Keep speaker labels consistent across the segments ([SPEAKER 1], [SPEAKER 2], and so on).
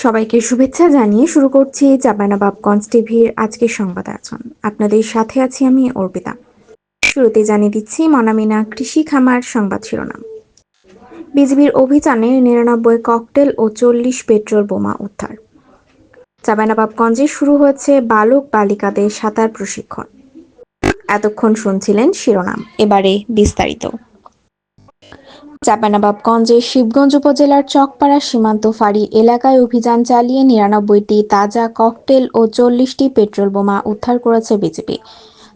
[SPEAKER 1] সবাইকে শুভেচ্ছা জানিয়ে শুরু করছি চাপানাবাবগঞ্জ টিভির আজকের সংবাদ আয়োজন। আপনাদের সাথে আছি আমি অর্পিতা। শুরুতে জানিয়ে দিচ্ছি, মনামিনা কৃষি খামার সংবাদ শিরোনাম। বিজিবির অভিযানে নিরানব্বই ককটেল ও চল্লিশ পেট্রোল বোমা উদ্ধার। চাপানাবাবগঞ্জে শুরু হয়েছে বালক বালিকাদের সাঁতার প্রশিক্ষণ। এতক্ষণ শুনছিলেন শিরোনাম। এবারে বিস্তারিত। চাঁপাইনবাবগঞ্জের শিবগঞ্জ উপজেলার চকপাড়া সীমান্ত ফাঁড়ি এলাকায় অভিযান চালিয়ে নিরানব্বইটি তাজা ককটেল ও চল্লিশটি পেট্রোল বোমা উদ্ধার করেছে বিজেপি।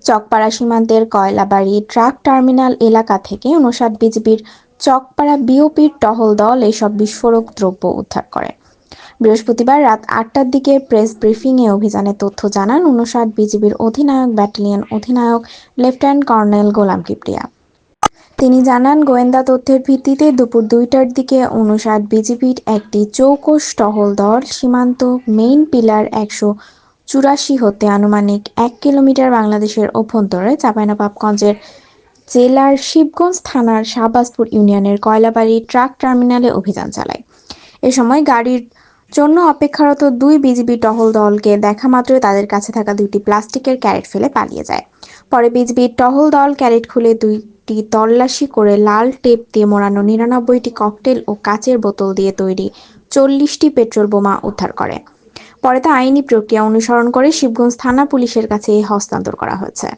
[SPEAKER 1] চকপাড়া সীমান্তের কয়লাবাড়ি ট্রাক টার্মিনাল এলাকা থেকে উনষাট বিজিবির চকপাড়া বিওপির টহল দল এসব বিস্ফোরক দ্রব্য উদ্ধার করে। বৃহস্পতিবার রাত আটটার দিকে প্রেস ব্রিফিংয়ে অভিযানের তথ্য জানান উনষাট বিজিবির অধিনায়ক, ব্যাটালিয়ন অধিনায়ক, লেফটেন্যান্ট কর্নেল গোলাম কিবরিয়া তিনি জানান, গোয়েন্দা তথ্যের ভিত্তিতে দুপুর দুইটার দিকে উনষাট বিজিবির একটি চৌকস টহল দল সীমান্ত মেইন পিলার একশো চুরাশি হতে আনুমানিক এক কিলোমিটার বাংলাদেশের অভ্যন্তরে চাঁপাইনবাবগঞ্জের জেলার শিবগঞ্জ থানার শাহবাজপুর ইউনিয়নের কয়লাবাড়ি ট্রাক টার্মিনালে অভিযান চালায়। এ সময় গাড়ির জন্য অপেক্ষারত দুই বিজিবি টহল দলকে দেখা মাত্রই তাদের কাছে থাকা দুইটি প্লাস্টিকের ক্যারেট ফেলে পালিয়ে যায়। পরে বিজিবির টহল দল ক্যারেট খুলে দুইটি তল্লাশি করে লাল টেপ দিয়ে মোড়ানো নিরানব্বইটি ককটেল ও কাচের বোতল দিয়ে তৈরি চল্লিশটি পেট্রোল বোমা উদ্ধার করে। পরে তা আইনি প্রক্রিয়া অনুসরণ করে শিবগঞ্জ থানা পুলিশের কাছে হস্তান্তর করা হয়েছে।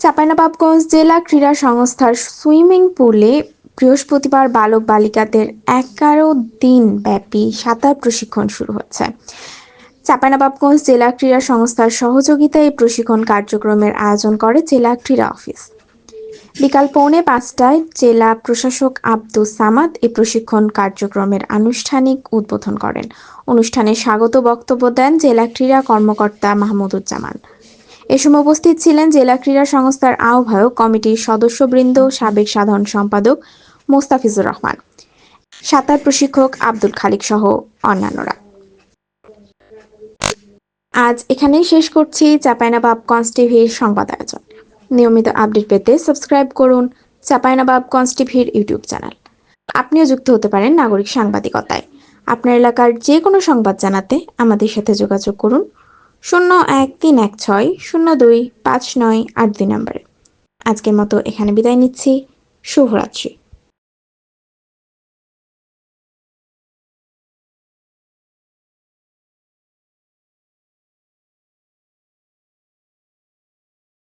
[SPEAKER 1] চাঁপাইনবাবগঞ্জ জেলা ক্রীড়া সংস্থার সুইমিং পুলে বৃহস্পতিবার বালক বালিকাদের এগারো দিন ব্যাপী সাঁতার প্রশিক্ষণ শুরু হচ্ছে চাঁপাইনবাবগঞ্জ জেলা ক্রীড়া সংস্থার সহযোগিতায় এই প্রশিক্ষণ কার্যক্রমের আয়োজন করে জেলা ক্রীড়া অফিস। বিকাল পৌনে পাঁচটায় জেলা প্রশাসক আব্দুস সামাদ এই প্রশিক্ষণ কার্যক্রমের আনুষ্ঠানিক উদ্বোধন করেন। অনুষ্ঠানে স্বাগত বক্তব্য দেন জেলা ক্রীড়া কর্মকর্তা মাহমুদুজ্জামান। এ সময় উপস্থিত ছিলেন জেলা ক্রীড়া সংস্থার আহ্বায়ক কমিটির সদস্যবৃন্দ, সাবেক সাধারণ সম্পাদক মোস্তাফিজুর রহমান। সাঁতার প্রশিক্ষক আব্দুল খালিক সহ অন্যান্যরা। আজ এখানেই শেষ করছি চাপাইনাবাবগঞ্জ টিভির সংবাদ আয়োজন। নিয়মিত আপডেট পেতে সাবস্ক্রাইব করুন চাপাইনাবাবগঞ্জ টিভির ইউটিউব চ্যানেল। আপনিও যুক্ত হতে পারেন নাগরিক সাংবাদিকতায়। আপনার এলাকার যে কোনো সংবাদ জানাতে আমাদের সাথে যোগাযোগ করুন শূন্য এক তিন এক ছয় শূন্য দুই পাঁচ নয় আট দুই নম্বরে। আজকের মতো এখানে বিদায় নিচ্ছি। শুভরাত্রি।